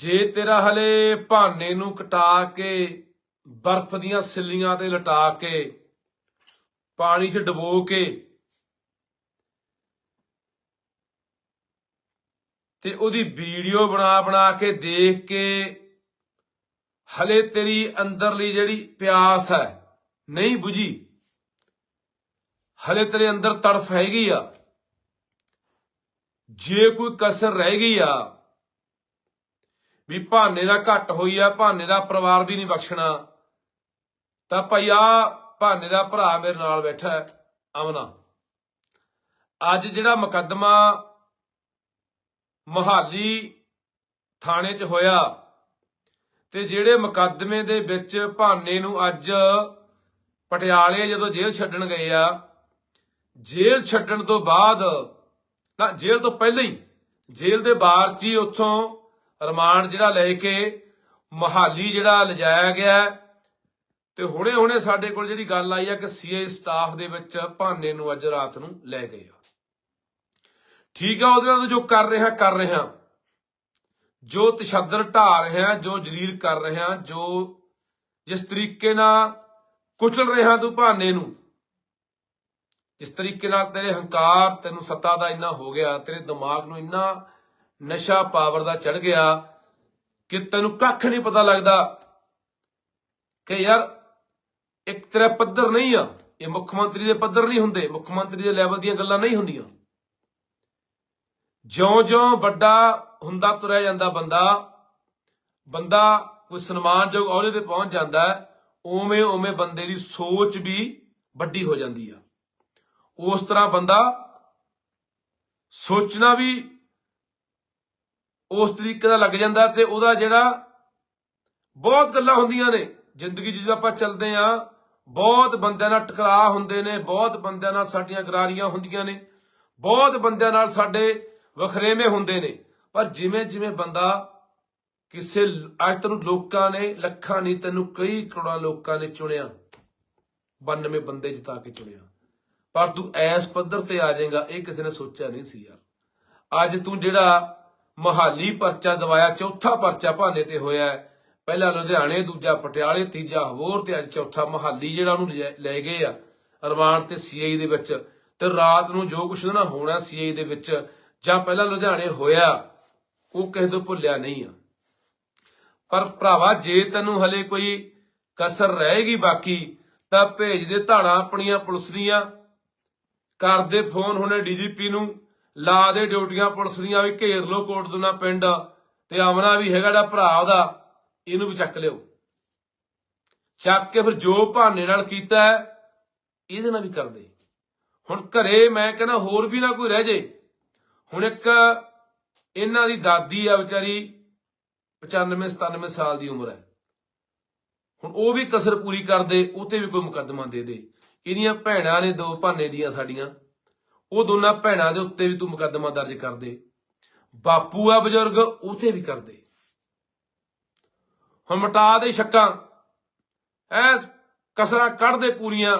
ਜੇ ਤੇਰਾ ਹਲੇ ਭਾਨੇ ਨੂੰ ਕਟਾ ਕੇ, ਬਰਫ਼ ਦੀਆਂ ਸਿੱਲੀਆਂ ਤੇ ਲਟਾ ਕੇ, ਪਾਣੀ 'ਚ ਡਬੋ ਕੇ, ਤੇ ਉਹਦੀ ਵੀਡੀਓ ਬਣਾ ਬਣਾ ਕੇ ਦੇਖ ਕੇ ਹਲੇ ਤੇਰੀ ਅੰਦਰਲੀ ਜਿਹੜੀ ਪਿਆਸ ਹੈ, ਨਹੀਂ 부ਜੀ ਹਲੇ ਤੇਰੇ ਅੰਦਰ ਤੜਫ ਹੈਗੀ ਆ, ਜੇ ਕੋਈ ਕਸਰ ਰਹਿ ਗਈ ਆ ਵੀ ਭਾਨੇ ਦਾ ਘੱਟ ਹੋਈ ਆ, ਭਾਨੇ ਦਾ ਪਰਿਵਾਰ ਵੀ ਨਹੀਂ ਬਖਸ਼ਣਾ। ਤਾਂ ਭਾਈ ਆ ਭਾਨੇ ਦਾ ਭਰਾ ਮੇਰੇ ਨਾਲ ਬੈਠਾ ਹੈ, ਅਮਨਾ। ਅੱਜ ਜਿਹੜਾ ਮੁਕੱਦਮਾ ਮਹਾਲੀ ਥਾਣੇ 'ਚ ਹੋਇਆ ਤੇ ਜਿਹੜੇ ਮੁਕੱਦਮੇ ਦੇ ਵਿੱਚ ਭਾਨੇ ਨੂੰ ਅੱਜ ਪਟਿਆਲੇ ਜਦੋਂ ਜੇਲ੍ਹ ਛੱਡਣ ਗਏ ਆ, ਜੇਲ੍ਹ ਛੱਡਣ ਤੋਂ ਬਾਅਦ, ਨਾ ਜੇਲ੍ਹ ਤੋਂ ਪਹਿਲਾਂ ਹੀ, ਜੇਲ੍ਹ ਦੇ ਬਾਹਰ 'ਚ ਹੀ ਉੱਥੋਂ ਰਿਮਾਂਡ ਜਿਹੜਾ ਲੈ ਕੇ ਮਹਾਲੀ ਜਿਹੜਾ ਲਿਜਾਇਆ ਗਿਆ ਤੇ ਹੁਣੇ ਹੁਣੇ ਸਾਡੇ ਕੋਲ ਜਿਹੜੀ ਗੱਲ ਆਈ ਆ ਕਿ ਸੀਆਈ ਸਟਾਫ ਦੇ ਵਿੱਚ ਭਾਨੇ ਨੂੰ ਅੱਜ ਰਾਤ ਨੂੰ ਲੈ ਗਏ ਆ। ਠੀਕ ਆ, ਉਹਦੇ ਨਾਲ ਜੋ ਕਰ ਰਿਹਾ ਕਰ ਰਿਹਾ। ਜੋ ਤਸ਼ੱਦਦ ਢਾ ਰਿਹਾ, ਜੋ ਜਲੀਲ ਕਰ ਰਿਹਾ, ਜੋ ਜਿਸ ਤਰੀਕੇ ਨਾਲ ਕੁਚਲ ਰਿਹਾ ਤੂੰ ਭਾਨੇ ਨੂੰ, ਜਿਸ ਤਰੀਕੇ ਨਾਲ ਤੇਰੇ ਹੰਕਾਰ, ਤੈਨੂੰ ਸੱਤਾ ਦਾ ਇੰਨਾ ਹੋ ਗਿਆ, ਤੇਰੇ ਦਿਮਾਗ ਨੂੰ ਇੰਨਾ ਨਸ਼ਾ ਪਾਵਰ ਦਾ ਚੜ ਗਿਆ ਕਿ ਤੈਨੂੰ ਕੱਖ ਨਹੀਂ ਪਤਾ ਲੱਗਦਾ ਕਿ ਯਾਰ ਇੱਕ ਤੇਰਾ ਪੱਧਰ ਨਹੀਂ ਆ। ਇਹ ਮੁੱਖ ਮੰਤਰੀ ਦੇ ਪੱਧਰ ਨਹੀਂ ਹੁੰਦੇ। ਮੁੱਖ ਮੰਤਰੀ ਦੇ ਲੈਵਲ ਦੀਆਂ ਗੱਲਾਂ ਨਹੀਂ ਹੁੰਦੀਆਂ। ਜਿਉਂ-ਜਿਉਂ ਵੱਡਾ ਹੁੰਦਾ ਤੁਰਿਆ ਜਾਂਦਾ ਬੰਦਾ ਬੰਦਾ ਕੋਈ ਸਨਮਾਨਯੋਗ ਅਹੁਦੇ ਤੇ ਪਹੁੰਚ ਜਾਂਦਾ ਹੈ ਉਵੇਂ ਉਵੇਂ ਬੰਦੇ ਦੀ ਸੋਚ ਵੀ ਵੱਡੀ ਹੋ ਜਾਂਦੀ ਆ। ਉਸ ਤਰ੍ਹਾਂ ਬੰਦਾ ਸੋਚਣਾ ਵੀ ਉਸ ਤਰੀਕੇ ਦਾ ਲੱਗ ਜਾਂਦਾ ਤੇ ਉਹਦਾ ਜਿਹੜਾ ਬਹੁਤ ਗੱਲਾਂ ਹੁੰਦੀਆਂ ਨੇ। ਜ਼ਿੰਦਗੀ 'ਚ ਜਦੋਂ ਆਪਾਂ ਚੱਲਦੇ ਆ ਬਹੁਤ ਬੰਦਿਆਂ ਨਾਲ ਟਕਰਾਅ ਹੁੰਦੇ ਨੇ, ਬਹੁਤ ਬੰਦਿਆਂ ਨਾਲ ਸਾਡੀਆਂ ਗਰਾਰੀਆਂ ਹੁੰਦੀਆਂ ਨੇ, ਬਹੁਤ ਬੰਦਿਆਂ ਨਾਲ ਸਾਡੇ ਵਖਰੇਵੇਂ ਹੁੰਦੇ ਨੇ। ਪਰ ਜਿਵੇਂ ਜਿਵੇਂ ਬੰਦਾ ਕਿਸੇ ਅੱਜ ਤੈਨੂੰ ਲੋਕਾਂ ਨੇ ਲੱਖਾਂ ਨਹੀਂ, ਤੈਨੂੰ ਕਈ ਕਰੋੜਾਂ ਲੋਕਾਂ ਨੇ ਚੁਣਿਆ। 92 ਬੰਦੇ ਜਿਤਾ ਕੇ ਚੁਣਿਆ। ਪਰ ਤੂੰ ਐਸ ਪੱਧਰ ਤੇ ਆ ਜਾਏਗਾ, ਇਹ ਕਿਸੇ ਨੇ ਸੋਚਿਆ ਨਹੀਂ ਸੀ ਯਾਰ। ਅੱਜ ਤੂੰ ਜਿਹੜਾ ਮਹਾਲੀ ਪਰਚਾ ਦਵਾਇਆ, ਚੌਥਾ ਪਰਚਾ ਭਾਨੇ ਤੇ ਹੋਇਆ ਹੈ। ਪਹਿਲਾ ਲੁਧਿਆਣੇ, ਦੂਜਾ ਪਟਿਆਲੇ, ਤੀਜਾ ਹਵੋਰ ਤੇ ਅੱਜ ਚੌਥਾ ਮਹਾਲੀ ਜਿਹੜਾ ਉਹਨੂੰ ਲੈ ਗਏ ਆ ਰਿਮਾਂਡ ਤੇ ਸੀਆਈ ਦੇ ਵਿੱਚ। ਤੇ ਰਾਤ ਨੂੰ ਜੋ ਕੁਛ ਨਾ ਹੋਣਾ ਸੀਆਈ ਦੇ ਵਿੱਚ, ਜਾਂ ਪਹਿਲਾਂ ਲੁਧਿਆਣੇ ਹੋਇਆ, ਉਹ ਕਿਸੇ ਤੋਂ ਭੁੱਲਿਆ ਨਹੀਂ ਆ। ਪਰ ਭਰਾਵਾ, ਜੇ ਤੈਨੂੰ ਹਲੇ ਕੋਈ ਕਸਰ ਰਹੇਗੀ ਬਾਕੀ, ਤਾਂ ਭੇਜ ਦੇ ਧਾੜਾਂ ਆਪਣੀਆਂ ਪੁਲਿਸ ਦੀਆਂ। ਕਰਦੇ ਫੋਨ ਹੁਣੇ ਡੀਜੀਪੀ ਨੂੰ ਲਾ ਦੇ ਡਿਊਟੀਆਂ ਪੁਲਿਸ ਦੀਆਂ ਵੀ ਘੇਰ ਲੋ ਕੋਟ ਦੁਨਾ ਪਿੰਡ। ਤੇ ਆਮਨਾ ਵੀ ਹੈਗਾ ਜਿਹੜਾ ਭਰਾ ਉਹਦਾ, ਇਹਨੂੰ ਵੀ ਚੱਕ ਲਿਓ। ਚੱਕ ਕੇ ਫਿਰ ਜੋ ਭਾਨੇ ਨਾਲ ਕੀਤਾ ਇਹਦੇ ਨਾਲ ਵੀ ਕਰਦੇ। ਹੁਣ ਘਰੇ ਮੈਂ ਕਹਿੰਦਾ ਹੋਰ ਵੀ ਨਾ ਕੋਈ ਰਹਿ ਜੇ। ਹੁਣ ਇੱਕ ਇਹਨਾਂ ਦੀ ਦਾਦੀ ਆ ਵਿਚਾਰੀ 95 97 ਸਾਲ ਦੀ ਉਮਰ ਹੈ। ਹੁਣ ਉਹ ਵੀ ਕਸਰ ਪੂਰੀ ਕਰਦੇ, ਉਹ ਤੇ ਵੀ ਕੋਈ ਮੁਕੱਦਮਾ ਦੇ ਦੇ। ਇਹਦੀਆਂ ਭੈਣਾਂ ਨੇ ਦੋ ਭਾਨੇ ਦੀਆਂ ਸਾਡੀਆਂ। ਉਹ ਦੋਨਾਂ ਭੈਣਾਂ ਦੇ ਉੱਤੇ ਵੀ ਤੂੰ ਮੁਕੱਦਮਾ ਦਰਜ ਕਰ ਦੇ। ਬਾਪੂ ਆ ਬਜ਼ੁਰਗ ਉਥੇ ਵੀ ਕਰ ਦੇ। ਹੁਣ ਮਟਾ ਦੇ ਸ਼ੱਕਾਂ ਐ ਕਸਰਾਂ ਕੱਢ ਦੇ ਪੂਰੀਆਂ।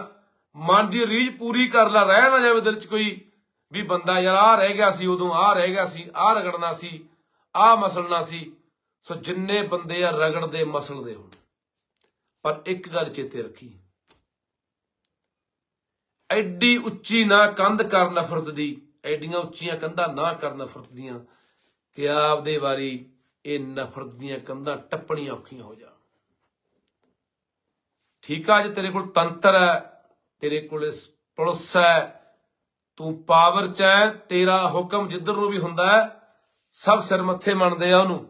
ਮਨ ਦੀ ਰੀਝ ਪੂਰੀ ਕਰ ਲੈ, ਰਹਿ ਨਾ ਜਾਵੇ ਦਿਲ 'ਚ ਕੋਈ ਵੀ ਬੰਦਾ ਯਾਰ ਆ ਰਹਿ ਗਿਆ ਸੀ ਉਦੋਂ ਆ ਰਹਿ ਗਿਆ ਸੀ ਆ ਰਗੜਨਾ ਸੀ ਆ ਮਸਲਣਾ ਸੀ। ਸੋ ਜਿੰਨੇ ਬੰਦੇ ਆ ਰਗੜਦੇ, ਮਸਲਦੇ ਹੁਣ। ਪਰ ਇੱਕ ਗੱਲ ਚੇਤੇ ਰੱਖੀ। ਐਡੀ ਉੱਚੀ ਨਾ ਕੰਧ ਕਰ ਨਫ਼ਰਤ ਦੀ, ਐਡੀਆਂ ਉੱਚੀਆਂ ਕੰਧਾਂ ਨਾ ਕਰ ਨਫ਼ਰਤ ਦੀਆਂ, ਕਿ ਆਪਦੇ ਵਾਰੀ ਇਹ ਨਫ਼ਰਤ ਦੀਆਂ ਕੰਧਾਂ ਟੱਪਣੀਆਂ ਔਖੀਆਂ ਹੋ ਜਾਣ। ਠੀਕ ਆ, ਅੱਜ ਤੇਰੇ ਕੋਲ ਤੰਤਰ ਹੈ, ਤੇਰੇ ਕੋਲ ਇਸ ਪੁਲਿਸ ਹੈ, ਤੂੰ ਪਾਵਰ ਚ ਹੈ, ਤੇਰਾ ਹੁਕਮ ਜਿੱਧਰ ਨੂੰ ਵੀ ਹੁੰਦਾ ਸਭ ਸਿਰ ਮੱਥੇ ਮੰਨਦੇ ਆ ਉਹਨੂੰ।